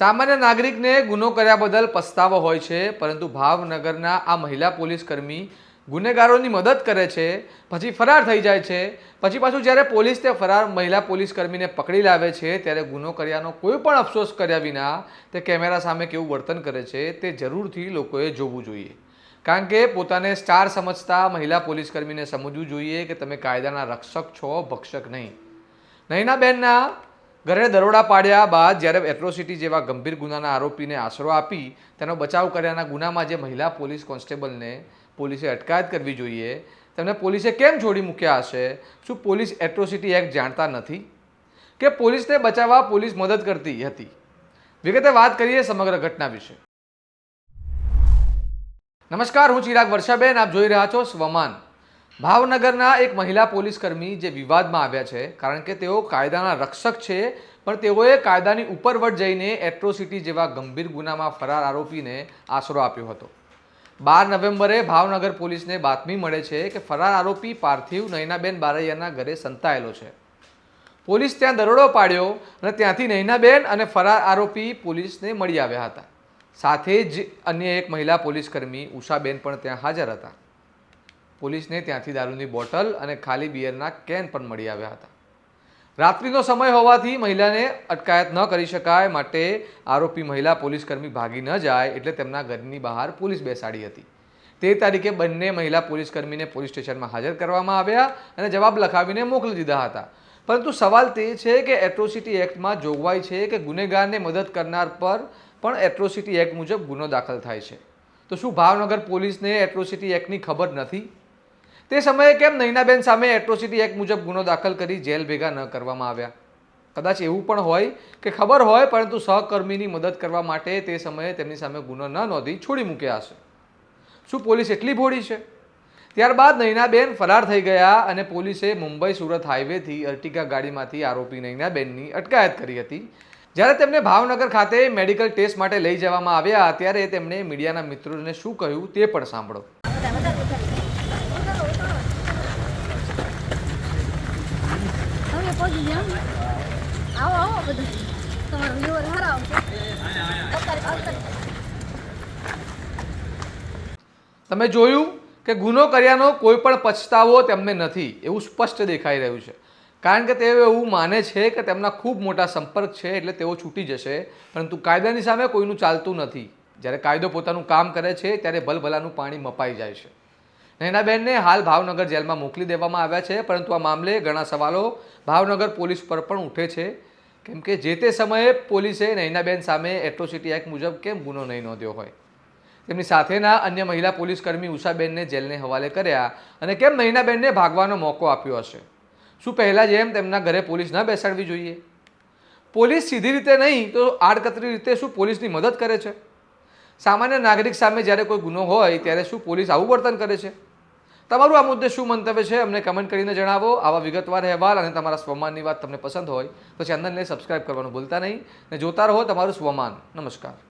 સામાન્ય નાગરિકને ગુનો કર્યા બદલ પસ્તાવો હોય છે, પરંતુ ભાવનગરના આ મહિલા પોલીસ કર્મી ગુનેગારોની મદદ કરે છે, પછી ફરાર થઈ જાય છે, પછી પાછું જ્યારે પોલીસ તે ફરાર મહિલા પોલીસ કર્મીને પકડી લાવે છે, ત્યારે ગુનો કર્યાનો કોઈ પણ અફસોસ કર્યા વિના તે કેમેરા સામે કેવું વર્તન કરે છે તે જરૂરથી લોકોએ જોવું જોઈએ. કારણ કે પોતાને સ્ટાર સમજતા મહિલા પોલીસ કર્મીને સમજવું જોઈએ કે તમે કાયદાના રક્ષક છો, ભક્ષક નહીં. નૈનાબેનના ઘરે દરોડા પાડ્યા બાદ જ્યારે એટ્રોસિટી જેવા ગંભીર ગુનાના આરોપીને આશરો આપી તેનો બચાવ કર્યાના ગુનામાં જે મહિલા પોલીસ કોન્સ્ટેબલને પોલીસે અટકાયત કરવી જોઈએ, તેમને પોલીસે કેમ છોડી મૂક્યા હશે? શું પોલીસ એટ્રોસિટી એક્ટ જાણતા નથી? કે પોલીસને બચાવવા પોલીસ મદદ કરતી હતી? વિગતે વાત કરીએ સમગ્ર ઘટના વિશે. નમસ્કાર, હું ચિરાગ વર્ષાબેન, આપ જોઈ રહ્યા છો સ્વમાન. ભાવનગરના એક મહિલા પોલીસ કર્મી જે વિવાદમાં આવ્યા છે, કારણ કે તેઓ કાયદાના રક્ષક છે, પણ તેઓએ કાયદાની ઉપરવટ જઈને એટ્રોસિટી જેવા ગંભીર ગુનામાં ફરાર આરોપીને આશરો આપ્યો હતો. બાર નવેમ્બરે ભાવનગર પોલીસને બાતમી મળે છે કે ફરાર આરોપી પાર્થિવ નયનાબેન બારૈયાના ઘરે સંતાયેલો છે. પોલીસ ત્યાં દરોડો પાડ્યો અને ત્યાંથી નૈનાબેન અને ફરાર આરોપી પોલીસને મળી આવ્યા હતા. સાથે જ અન્ય એક મહિલા પોલીસકર્મી ઉષાબેન પણ ત્યાં હાજર હતા. પોલીસને ત્યાંથી દારૂની બોટલ અને ખાલી બિયરના કેન પણ મળી આવ્યા હતા. રાત્રિનો સમય હોવાથી મહિલાને અટકાયત ન કરી શકાય માટે આરોપી મહિલા પોલીસકર્મી ભાગી ન જાય એટલે તેમના ઘરની બહાર પોલીસ બેસાડી હતી. તે તારીખે બંને મહિલા પોલીસકર્મીને પોલીસ સ્ટેશનમાં હાજર કરવામાં આવ્યા અને જવાબ લખાવીને મોકલી દીધા હતા. પરંતુ સવાલ તે છે કે એટ્રોસિટી એક્ટમાં જોગવાઈ છે કે ગુનેગારને મદદ કરનાર પર પણ એટ્રોસિટી એક્ટ મુજબ ગુનો દાખલ થાય છે. તો શું ભાવનગર પોલીસને એટ્રોસિટી એક્ટની ખબર નથી? તે સમયે કેમ નૈનાબેન સામે એટ્રોસિટી એક્ટ મુજબ ગુનો દાખલ કરી જેલ ભેગા ન કરવામાં આવ્યા? કદાચ એવું પણ હોય કે ખબર હોય, પરંતુ સહકર્મીની મદદ કરવા માટે તે સમયે તેમની સામે ગુનો ન નોંધી છોડી મૂક્યા હશે. શું પોલીસ એટલી ભોળી છે? ત્યારબાદ નૈનાબેન ફરાર થઈ ગયા અને પોલીસે મુંબઈ સુરત હાઈવેથી અર્ટિકા ગાડીમાંથી આરોપી નૈનાબેનની અટકાયત કરી હતી. જ્યારે તેમને ભાવનગર ખાતે મેડિકલ ટેસ્ટ માટે લઈ જવામાં આવ્યા, ત્યારે તેમણે મીડિયાના મિત્રોને શું કહ્યું તે પણ સાંભળો. આવો આવો બધું તમારો અત્યારે અત્યારે તમે જોયું કે ગુનો કર્યાનો કોઈ પણ પછતાવો તેમને નથી, એવું સ્પષ્ટ દેખાઈ રહ્યું છે. કારણ કે તેઓ એવું માને છે કે તેમના ખૂબ મોટા સંપર્ક છે એટલે તેઓ છૂટી જશે, પરંતુ કાયદાની સામે કોઈનું ચાલતું નથી. જ્યારે કાયદો પોતાનું કામ કરે છે, ત્યારે ભલભલાનું પાણી મપાઈ જાય છે. નૈનાબેનને હાલ ભાવનગર જેલમાં મોકલી દેવામાં આવ્યા છે, પરંતુ આ મામલે ઘણા સવાલો ભાવનગર પોલીસ પર પણ ઉઠે છે. કેમ કે જે તે સમયે પોલીસે નૈનાબેન સામે એટ્રોસિટી એક્ટ મુજબ કેમ ગુનો નહીં નોંધ્યો હોય? તેમની સાથેના અન્ય મહિલા પોલીસકર્મી ઉષાબેનને જેલને હવાલે કર્યા અને કેમ નૈનાબેનને ભાગવાનો મોકો આપ્યો હશે? શું પહેલાં જેમ તેમના ઘરે પોલીસ ન બેસાડવી જોઈએ? પોલીસ સીધી રીતે નહીં, તો આડકતરી રીતે શું પોલીસની મદદ કરે છે? સામાન્ય નાગરિક સામે જ્યારે કોઈ ગુનો હોય, ત્યારે શું પોલીસ આવું વર્તન કરે છે? તમારું આ મુદ્દે શું મંતવ્ય છે અમને કમેન્ટ કરીને જણાવો. આવા વિગતવાર અહેવાલ અને તમારા સ્વમાનની વાત તમને પસંદ હોય તો ચેનલને સબસ્ક્રાઇબ કરવાનું ભૂલતા નહીં. ને જોતા રહો તમારું સ્વમાન. નમસ્કાર.